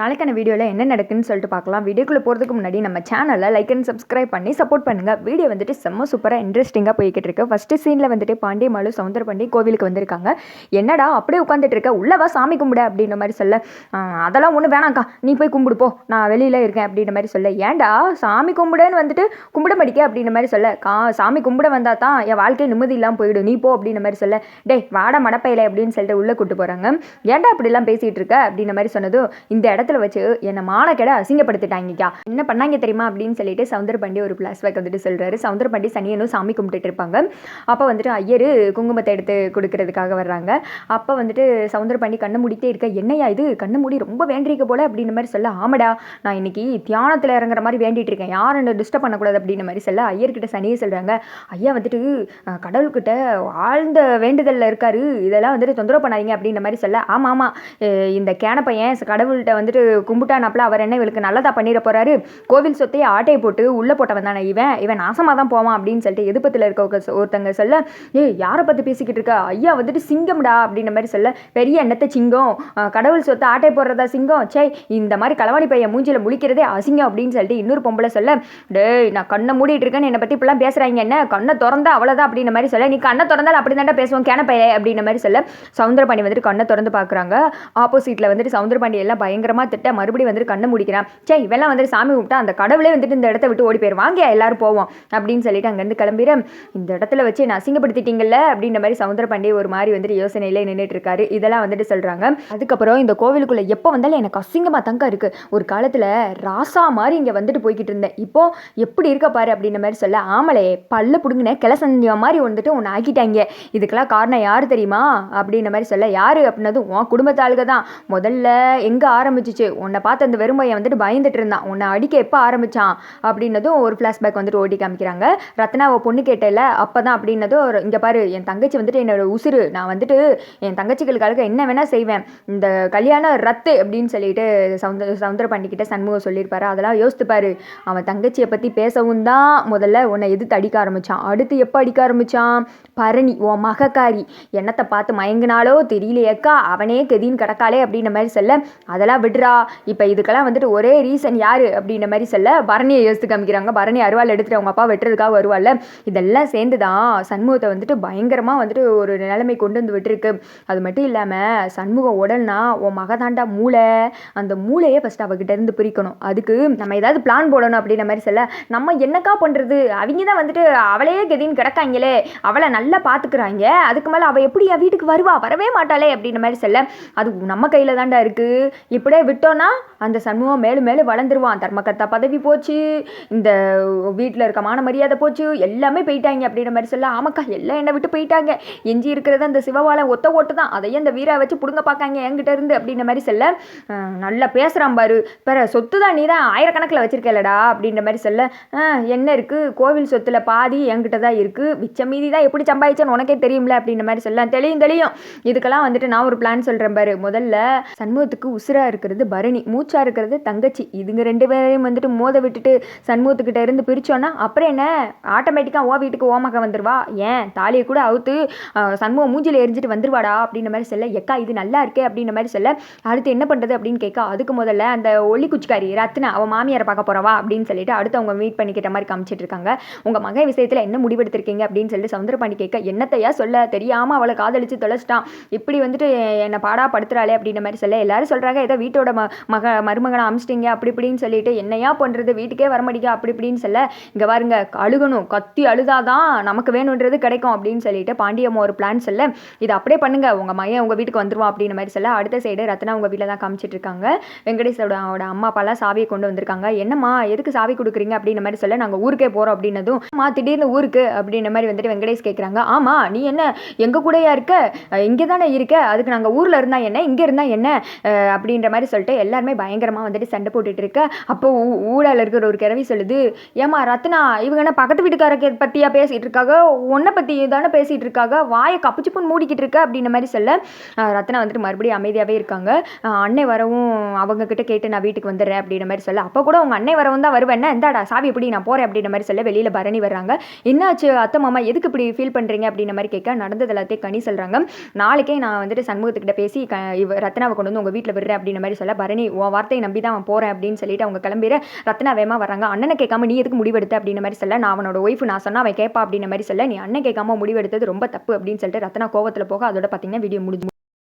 நாளைக்கான வீடியோவில் என்ன நடக்குன்னு சொல்லிட்டு பார்க்கலாம். வீடியோக்குள்ளே போகிறதுக்கு முன்னாடி நம்ம சேனலை லைக் அண்ட் சப்ஸ்கிரைப் பண்ணி சப்போர்ட் பண்ணுங்கள் வீடியோ வந்துட்டு செம்ம சூப்பராக இன்ட்ரெஸ்டிங்காக போய்கிட்டு இருக்கு. ஃபஸ்ட்டு சீனில் வந்துட்டு பாண்டியமாலு சவுந்தர பாண்டி கோவிலுக்கு வந்திருக்காங்க. என்னடா அப்படியே உட்காந்துட்டு இருக்க? உள்ளவா சாமி கும்பிட அப்படின்ற மாதிரி சொல்ல. அதெல்லாம் ஒன்றும் வேணாம்க்கா. நீ போய் கும்பிடுப்போ நான் வெளியில் இருக்கேன் அப்படின்ற மாதிரி சொல்ல. ஏன்டா? சாமி கும்பிடுன்னு வந்துட்டு கும்பிட மடிக்க அப்படின்ற மாதிரி சொல்ல. கா சாமி கும்பிட வந்தா தான் என் வாழ்க்கை நிம்மதி இல்லாமல் போயிடும். நீ போ அப்படின்ற மாதிரி சொல்ல. டேய் வாட மடப்பையில அப்படின்னு சொல்லிட்டு உள்ளே கூட்டு போகிறாங்க ஏன்டா அப்படிலாம் பேசிகிட்டு இருக்க? அப்படின்ற மாதிரி சொன்னதும் இந்த இடம் இடத்துல வச்சு என்னை மானக்கெட அசிங்கப்படுத்திட்டாங்கக்கா. என்ன பண்ணாங்க தெரியுமா அப்படின்னு சொல்லிட்டு சவுந்தரபாண்டி ஒரு ஃப்ளாஷ்பேக் வந்துட்டு சொல்கிறாரு சவுந்தரபாண்டி சனியனும் சாமி கும்பிட்டுட்டு இருப்பாங்க. அப்போ வந்துட்டு ஐயர் குங்குமத்தை எடுத்து கொடுக்கறதுக்காக வர்றாங்க. அப்போ வந்துட்டு சவுந்தரபாண்டி கண்ணை மூடிட்டே இருக்க என்னையா இது? கண்ணை மூடி ரொம்ப வேண்டியிருக்க போல அப்படின்ற மாதிரி சொல்ல ஆமாடா நான் இன்னைக்கு தியானத்தில் இறங்குற மாதிரி வேண்டிட்டு இருக்கேன் யாரும் என்ன டிஸ்டர்ப் பண்ணக்கூடாது அப்படின்ற மாதிரி சொல்ல ஐயர்கிட்ட சனியை சொல்கிறாங்க ஐயா வந்துட்டு கடவுள்கிட்ட ஆழ்ந்த வேண்டுதலில் இருக்காரு. இதெல்லாம் வந்துட்டு தொந்தரவு பண்ணாதீங்க அப்படின்ற மாதிரி சொல்ல ஆமாம் ஆமாம் இந்த கேன பையன் கடவுள்கிட்ட வந்து வந்துட்டு கும்பிட்டானாப்புல அவர் என்ன இவளுக்கு நல்லதா பண்ணிட போறாரு? கோவில் சொத்தையே ஆட்டையை போட்டு உள்ளே போட்டவன் தானே இவன்? இவன் நாசமாக தான் போவான் அப்படின்னு சொல்லிட்டு எதிர்ப்பத்தில் இருக்க ஒருத்தங்க சொல்ல ஏய் யாரை பற்றி பேசிக்கிட்டு இருக்கா? ஐயா வந்துட்டு சிங்கம்டா அப்படின்ற மாதிரி சொல்ல பெரிய எண்ணத்தை சிங்கம் கடவுள் சொத்தை ஆட்டை போடுறதா சிங்கம்? சே இந்த மாதிரி களவாணி பையன் மூஞ்சில முழிக்கிறதே அசிங்கம் அப்படின்னு சொல்லிட்டு இன்னொரு பொம்பளை சொல்ல டேய் நான் கண்ணை மூடிட்டு இருக்கேன்னு என்னை பற்றி இப்பெல்லாம் பேசுகிறாங்க என்ன? கண்ணை திறந்தா அவ்வளோதான் அப்படின்ற மாதிரி சொல்ல நீ கண்ணை திறந்தாலும் அப்படி தாண்டா பேசுவோம் கேன பைய அப்படின்ற மாதிரி சொல்ல சவுந்தரபாண்டி வந்துட்டு கண்ணை திறந்து பார்க்குறாங்க. ஆப்போசிட்டில் வந்துட்டு சவுந்தரபாண்டி எல்லாம் பயங்கரமாக திட்ட மறுபடியும் வந்துட்டு கண்ணை முடிக்கிறான். சே இவெல்லாம் வந்துட்டு சாமி கும்பிட்டா அந்த கடவுளே வந்துட்டு இந்த இடத்த விட்டு ஓடி போயிடுவாங்க எல்லாரும் போவோம் அப்படின்னு சொல்லிட்டு அங்கேருந்து கிளம்பிட இந்த இடத்துல வச்சு நான் அசிங்கப்படுத்திட்டீங்கல்ல அப்படின்ற மாதிரி சவுந்தரபாண்டி ஒரு மாதிரி வந்துட்டு யோசனையில நின்றுட்டு இருக்காரு இதெல்லாம் வந்துட்டு சொல்கிறாங்க அதுக்கப்புறம் இந்த கோவிலுக்குள்ளே எப்போ வந்தாலும் எனக்கு அசிங்கமாக தங்க இருக்குது ஒரு காலத்தில் ராசா மாதிரி இங்கே வந்துட்டு போய்கிட்டு இருந்தேன். இப்போ எப்படி இருக்க பாரு அப்படின்ற மாதிரி சொல்ல ஆமலே பல்ல பிடுங்கின கிளசந்தியா மாதிரி வந்துட்டு உன்னை ஆக்கிட்டாங்க. இதுக்கெல்லாம் காரணம் யார் தெரியுமா? அப்படின்ற மாதிரி சொல்ல யார் அப்படின்னதும் உன் குடும்பத்தாளுக தான் முதல்ல எங்கே ஆரம்பிச்சிச்சு உன்னை பார்த்து அந்த வெறுமையை வந்துட்டு பயந்துட்டு இருந்தான். உன்னை அடிக்க எப்போ ஆரம்பிச்சான்? அப்படின்னதும் ஒரு ஃப்ளாஷ்பேக் வந்துட்டு ஓட்டி காமிக்கிறாங்க. ரத்னாவை பொண்ணு கேட்டல அப்போ தான் அப்படின்னதும் இங்கே பாரு என் தங்கச்சி வந்துட்டு என்னோட உசுறு. நான் வந்துட்டு என் தங்கச்சிகளுக்காக என்ன வேணால் செய்வேன். இந்த கல்யாணம் ரத்து அப்படின்னு சொல்லிட்டு சவுந்தர சவுந்தர பாண்டிக்கிட்ட சண்முகம் சொல்லியிருப்பாரு. அதெல்லாம் யோசித்துப்பாரு அவன் தங்கச்சியை பற்றி பேசவும் தான் முதல்ல உன்னை எதிர்த்து அடிக்க ஆரம்பிச்சான். அடுத்து எப்போ அடிக்க ஆரம்பித்தான் பரணி உன் மகக்காரி. என்னத்தை பார்த்து மயங்கினாலோ தெரியலையேக்கா. அவனே கெதின்னு கிடக்காளே அப்படின்ற மாதிரி சொல்ல அதெல்லாம் விடுறா இப்போ இதுக்கெல்லாம் வந்துட்டு ஒரே ரீசன் யாரு அப்படின்ற மாதிரி சொல்ல பரணியை யோசித்து காமிக்கிறாங்க. பரணி அருவாள் எடுத்துட்டு அவங்க அப்பா வெட்டுறதுக்காக வருவாள்ல. இதெல்லாம் சேர்ந்து தான் சண்முகத்தை வந்துட்டு பயங்கரமாக வந்துட்டு ஒரு நிலைமை கொண்டு வந்து விட்டுருக்கு. அது மட்டும் இல்லாமல் சண்முகம் உடல்னா உன் மகதாண்டா மூளை. அந்த மூளையே ஃபஸ்ட் அவகிட்ட இருந்து பிரிக்கணும். அதுக்கு நம்ம ஏதாவது பிளான் போடணும் அப்படின்ற மாதிரி சொல்ல நம்ம என்னக்கா பண்ணுறது அவங்க தான் வந்துட்டு அவளே கெதின்னு கிடக்காங்களே. அவளை நல்லா பார்த்துக்குறாங்க அதுக்கு மேலே அவள் எப்படி வீட்டுக்கு வருவா? வரவே மாட்டாளே அப்படின்ற மாதிரி சொல்ல அது நம்ம கையில் தாண்டா இருக்குது இப்படியே விட்டோன்னா அந்த சண்முகம் மேலும் மேலும் வளர்ந்துருவான். தர்மகர்த்தா பதவி போச்சு இந்த வீட்டில் இருக்க மான மரியாதை போச்சு எல்லாமே போயிட்டாங்க அப்படின்ற மாதிரி சொல்ல ஆமாக்கா எல்லாம் என்னை விட்டு போயிட்டாங்க. எஞ்சி இருக்கிறது அந்த சிவவாளன் ஒத்த ஓட்டு தான். அதையும் அந்த வீரா வச்சு பிடுங்க பார்க்காங்க என்கிட்ட இருந்து அப்படின்ற மாதிரி சொல்ல நல்லா பேசுகிறான் பாரு. பிற சொத்து தான் நீ தான் ஆயிரக்கணக்கில் வச்சுருக்கலடா அப்படின்ற மாதிரி சொல்ல என்ன இருக்குது கோவில் சொத்தில் பாதி என்கிட்ட தான் இருக்குது மிச்ச மீதி தான் எப்படி சம்பாதிச்சேன்னு உனக்கே தெரியும்ல அப்படின்ற மாதிரி சொல்ல தெரியும் தெரியும் இதுக்கெல்லாம் வந்துட்டு நான் ஒரு பிளான் சொல்கிறேன் பாரு. முதல்ல சண்முகத்துக்கு உசுராக இருக்கிறது பரணி. மூச்சா இருக்கிறது தங்கச்சி. இதுங்க ரெண்டு பேரையும் வந்துட்டு மோத விட்டுட்டு சண்முகத்துக்கிட்ட இருந்து பிரிச்சோன்னா அப்புறம் என்ன? ஆட்டோமேட்டிக்காக ஓ வீட்டுக்கு ஓமக்க வந்துடுவா ஏன்? தாலியை கூட அவுத்து சண்முகம் மூஞ்சில் எரிஞ்சிட்டு வந்துருவாடா அப்படின்ற மாதிரி சொல்ல எக்கா இது நல்லா இருக்கே அப்படின்ற மாதிரி சொல்ல அடுத்து என்ன பண்ணுறது அப்படின்னு கேட்க அதுக்கு முதல்ல அந்த ஒளி குச்சிக்காரி ரத்னா அவன் மாமியாரை பார்க்க போறவா? அப்படின்னு சொல்லிட்டு அடுத்து அவங்க மீட் பண்ணிக்கிட்ட மாதிரி காமிச்சிட்டு இருக்காங்க. உங்க மகன் விஷயத்துல என்ன முடிவெடுத்திருக்கீங்க? அப்படின்னு சொல்லிட்டு சவுந்தரபாண்டி கேட்க என்னத்தையா சொல்ல? தெரியாம அவளை காதலிச்சு தொலைச்சிட்டான். இப்படி வந்துட்டு என்னை பாடா படுத்துறாளே அப்படின்ற மாதிரி சொல்ல எல்லாரும் சொல்றாங்க ஏதோ வீட்டோட ம மக மருமகனை அமிச்சிட்டிங்க அப்படி இப்படின்னு சொல்லிட்டு என்னையா பண்ணுறது வீட்டுக்கே வர மாட்டேங்க அப்படி இப்படின்னு சொல்ல இங்கே பாருங்க அழுகணும் கத்தி அழுதாதான் நமக்கு வேணுன்றது கிடைக்கும் அப்படின்னு சொல்லிட்டு பாண்டியம்மா ஒரு பிளான் சொல்ல இது அப்படியே பண்ணுங்க உங்கள் மையன் உங்கள் வீட்டுக்கு வந்துருவான் அப்படின்ற மாதிரி சொல்ல அடுத்த சைடு ரத்னா உங்கள் வீட்டில் தான் காமிச்சிட்டு இருக்காங்க. வெங்கடேஷோட அவட அம்மா அப்பாலாம் சாவியை கொண்டு வந்திருக்காங்க. என்னம்மா எதுக்கு சாவி கொடுக்குறீங்க? அப்படின்ற மாதிரி சொல்ல நாங்கள் ஊருக்கே போகிறோம் அப்படின்னதும் அம்மா திடீர்னு ஊருக்கு அப்படின்ற மாதிரி வந்துட்டு வெங்கடேஷ் கேட்குறாங்க ஆமாம் நீ என்ன எங்கள் கூடயா இருக்க? இங்கே தானே இருக்க? அதுக்கு நாங்கள் ஊரில் இருந்தால் என்ன இங்கே இருந்தா என்ன? அப்படின்ற மாதிரி சொல்லிட்டு எல்லாருமே பயங்கரமாக வந்துட்டு சண்டை போட்டுட்டு இருக்க. அப்போ ஊ- ஊடால இருக்கிற ஒரு கிழவி சொல்லுது ஏமா ரத்னா இவங்க என்ன பக்கத்து வீட்டுக்காரருக்கு பற்றியா பேசிகிட்டு இருக்காங்க உன்னை பற்றி தானே பேசிகிட்டு இருக்காங்க வாயை கப்புச்சுப்புன்னு மூடிக்கிட்டு இருக்க? அப்படின்ற மாதிரி சொல்ல ரத்னா வந்துட்டு மறுபடியும் அமைதியாகவே இருக்காங்க. அன்னை வரவும் அவங்க கிட்ட கேட்டு நான் வீட்டுக்கு வந்துடுறேன் அப்படின்ற மாதிரி சொல்ல அப்போ கூட உங்கள் அன்னை வரவும் தான் வருவேன். இந்தாடா சாவி இப்படி நான் போகிறேன் அப்படின்ற மாதிரி சொல்ல வெளியில் பரணி வர்றாங்க. என்னாச்சு அத்தை மாமா எதுக்கு இப்படி ஃபீல் பண்ணுறீங்க அப்படின்ற மாதிரி கேட்க நடந்தது எல்லாத்தையும் கனி சொல்கிறாங்க நாளைக்கே நான் வந்துட்டு சண்முகத்துக்கிட்ட பேசி க இவ ரத்னாவை கொண்டு வந்து உங்கள் வீட்டில் விடுறேன். அப்படின்ற மாதிரி சொல்ல பரணி உன் வார்த்தையை நம்பி தான் அவன் போகிறேன் அப்படின்னு சொல்லிட்டு அவங்க கிளம்புற ரத்னா வேமா வராங்க அண்ணனை கேட்காம நீ எதுக்கு முடிவெடுத்த அப்படின்ற மாதிரி சொல்ல நான் அவனோட ஒய்ஃப் நான் சொன்னா அவன் கேட்பா அப்படின்ற மாதிரி சொல்ல நீ அண்ணன் கேட்காம முடிவெடுத்தது ரொம்ப தப்பு அப்படின்னு சொல்லிட்டு ரத்னா கோவத்தில் போக அதோட பார்த்தீங்கன்னா வீடியோ முடிஞ்சு